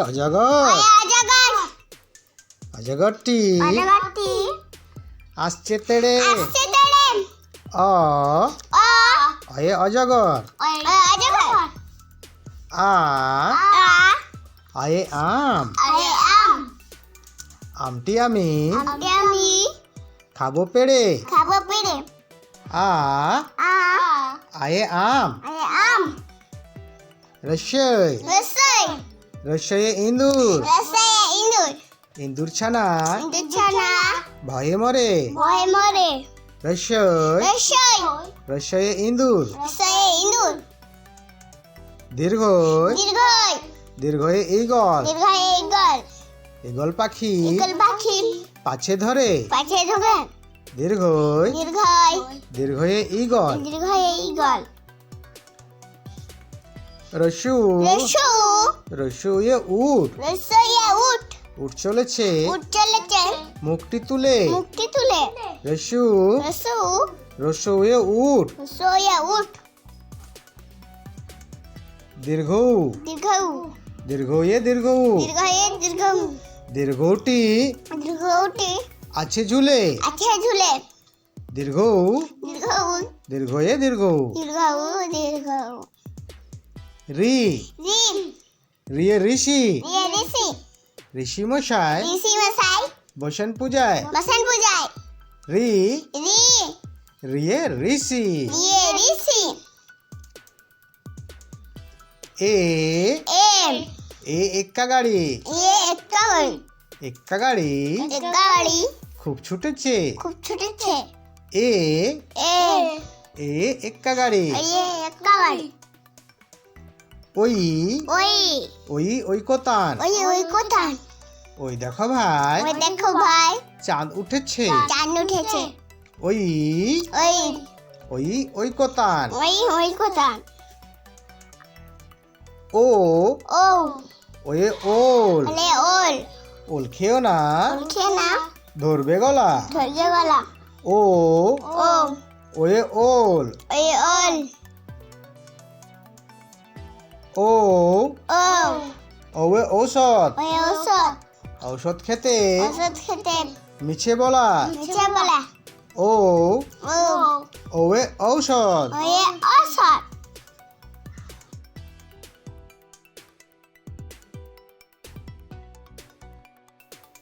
অজগর অজগর অজগরটি আসছে তেড়ে। অ অ অয়ে অজগর আ। আয়ে আম। আমটি আমি খাব পেড়ে। খাব পেরে আ। আয়ে আম। রসই রসই রসইয়ে ইঁদুর রসই ইন্দুর। ইঁদুর ছানা। ইন্দুর ছানা। ভয়ে মরে। ভয় মরে। রসই রসই রসইয়ে ইঁদুর রসই ইন্দুর। দীর্ঘই দীর্ঘই দীর্ঘয়ে ইগল দীর্ঘই ইগল ইগল পাখি। ইগল পাখি। পাছে ধরে। পাছে ধরে। দীর্ঘই দীর্ঘই দীর্ঘয়ে ইগল দীর্ঘই ইগল রসু। রসু। রসুয়ে উট। রসইয়ে উঠ উট। চলেছে। উঠ চলেছে। মুখটি তুলে। মুক্তি তুলে। রসু। রসু। রসুয়ে উট। রসইয়ে উঠ দীর্ঘ। দীর্ঘ। দীর্ঘয়ে দীর্ঘ। দীর্ঘয়ে দীর্ঘ। দীর্ঘটি দীর্ঘ উঠে আছে ঝুলে। আছে ঝুলে। দীর্ঘ। দীর্ঘ। দীর্ঘয়ে দীর্ঘ। দীর্ঘ। দীর্ঘ। রি। রি। রিয়ে ঋষি। ঋষি ঋষি। মশাই ঋষি মশাই বসন পূজায় বসন পূজায় রি। রি। রিয়ে ঋষি। রিয়ে ঋষি। এ। এম। এ এক্কা গাড়ি। ইয়ে একটা গাড়ি। এক্কা গাড়ি। একটা গাড়ি। খুব ছুটেছে। খুব ছুটেছে। এ। এ। এ এক্কা গাড়ি। ইয়ে একটা গাড়ি। ওই ওই। ওই ওই কোতান ওই ওই কোথায় ওই দেখো ভাই। ওই দেখো ভাই। চাঁদ উঠেছে। চাঁদ উঠেছে। ওই। ওই। ওই ওই কোতান ওই ওই কোথায় ও। ও। ওয়ে ওল। বলে ওল। ওল খেও না। উঠে না। ধরবে গলা। ধৈর্য গলা। ও। ও। ওয়ে ওল। ওই ওল। ও ও। ওয়ে ঔষধ। ওই ঔষধ। ঔষধ খেতে। ঔষধ খেতে। মিছে বলা। মিছে বলা। ও। ও। ওয়ে ঔষধ। ওই